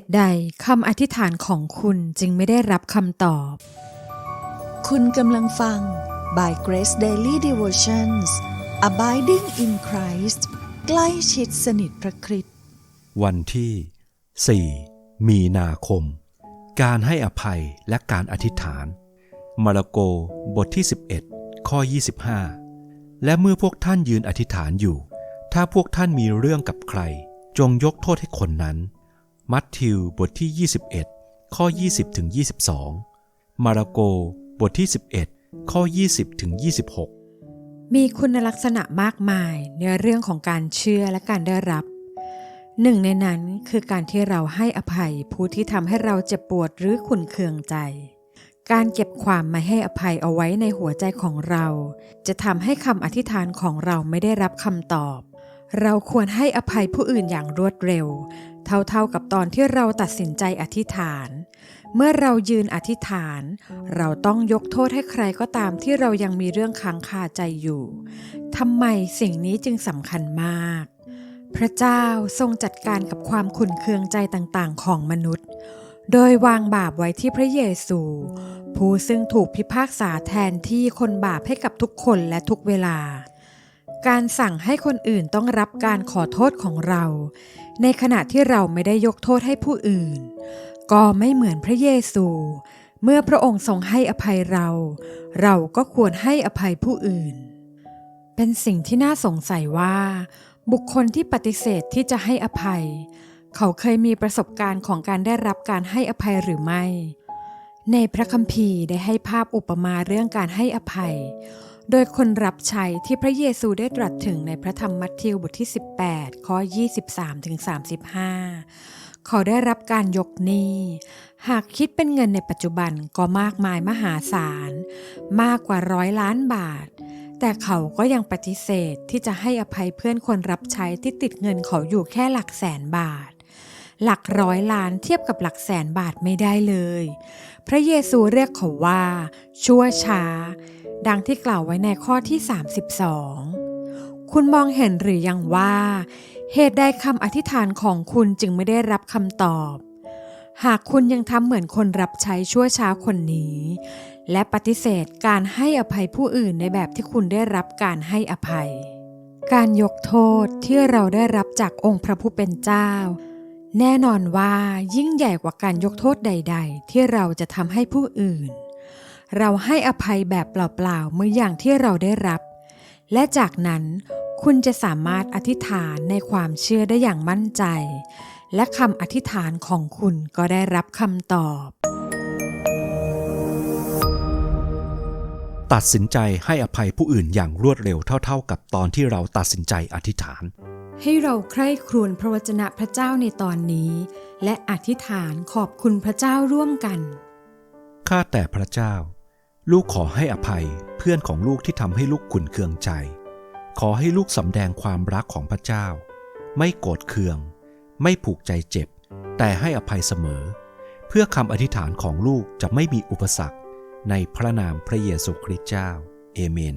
ตุใดคำอธิษฐานของคุณจึงไม่ได้รับคำตอบ คุณกำลังฟัง by Grace Daily Devotions Abiding in Christ ใกล้ชิดสนิทพระคริสต์วันที่ 4 มีนาคม การให้อภัยและการอธิษฐาน มาระโกบทที่ 11 ข้อ 25 และเมื่อพวกท่านยืนอธิษฐานอยู่ ถ้าพวกท่านมีเรื่องกับใคร จงยกโทษให้คนนั้น มัทธิวบทที่ 21 ข้อ 20ถึง22 มาระโกบทที่ 11 ข้อ 20ถึง26 มีคุณลักษณะมากมายในเรื่องของการเชื่อและการได้รับ หนึ่งในนั้นคือการที่เราให้อภัยผู้ที่ทำให้เราเจ็บปวดหรือขุนเคืองใจ การเก็บความไม่ให้อภัยเอาไว้ในหัวใจของเรา จะทำให้คำอธิษฐานของเราไม่ได้รับคำตอบเราควรให้อภัยผู้อื่นอย่างรวดเร็ว เท่าๆกับตอนที่เราตัดสินใจอธิษฐาน เมื่อเรายืนอธิษฐาน เราต้องยกโทษให้ใครก็ตามที่เรายังมีเรื่องค้างคาใจอยู่ทำไมสิ่งนี้จึงสำคัญมาก พระเจ้าทรงจัดการกับความขุ่นเคืองใจต่างๆ ของมนุษย์ โดยวางบาปไว้ที่พระเยซู ผู้ซึ่งถูกพิพากษาแทนที่คนบาปให้กับทุกคนและทุกเวลา การสั่งให้คนอื่นต้องรับการขอโทษของเรา ในขณะที่เราไม่ได้ยกโทษให้ผู้อื่น ก็ไม่เหมือนพระเยซู เมื่อพระองค์ทรงให้อภัยเรา เราก็ควรให้อภัยผู้อื่น เป็นสิ่งที่น่าสงสัยว่า บุคคลที่ปฏิเสธที่จะให้อภัย เขาเคยมีประสบการณ์ของการได้รับการให้อภัยหรือไม่ ในพระคัมภีร์ได้ให้ภาพอุปมาเรื่องการให้อภัย โดยคนรับใช้ที่พระเยซูได้ตรัสถึงในพระธรรมมัทธิวบทที่ 18 ข้อ 23ถึง35 เขาได้รับการยกหนี้ หากคิดเป็นเงินในปัจจุบันก็มากมายมหาศาล มากกว่าร้อยล้านบาท แต่เขาก็ยังปฏิเสธที่จะให้อภัยเพื่อนคนรับใช้ที่ติดเงินเขาอยู่แค่หลักแสนบาทหลักร้อยล้านเทียบกับหลักแสนบาทไม่ได้เลย พระเยซูเรียกเขาว่า ชั่วช้า ดังที่กล่าวไว้ในข้อที่ 32 คุณมองเห็นหรือยังว่า เหตุใดคำอธิษฐานของคุณจึงไม่ได้รับคำตอบ หากคุณยังทำเหมือนคนรับใช้ชั่วช้าคนนี้ และปฏิเสธการให้อภัยผู้อื่นในแบบที่คุณได้รับการให้อภัย การยกโทษที่เราได้รับจากองค์พระผู้เป็นเจ้า แน่นอนว่ายิ่งใหญ่กว่าการยกโทษใด ๆ ที่เราจะทำให้ผู้อื่น เราให้อภัยแบบเปล่าๆเมื่ออย่างที่เราได้รับ และจากนั้นคุณจะสามารถอธิษฐานในความเชื่อได้อย่างมั่นใจ และคำอธิษฐานของคุณก็ได้รับคำตอบ ตัดสินใจให้อภัยผู้อื่นอย่างรวดเร็วเท่า ๆ กับตอนที่เราตัดสินใจอธิษฐาน ให้เราใคร่ครวญพระวจนะพระเจ้าในตอนนี้ และอธิษฐานขอบคุณพระเจ้าร่วมกันข้าแต่พระเจ้า ลูกขอให้อภัยเพื่อนของลูกที่ทำให้ลูกขุนเคืองใจ ขอให้ลูกสำแดงความรักของพระเจ้า ไม่โกรธเคือง ไม่ผูกใจเจ็บ แต่ให้อภัยเสมอ เพื่อคำอธิษฐานของลูกจะไม่มีอุปสรรค ในพระนามพระเยซูคริสต์เจ้า เอเมน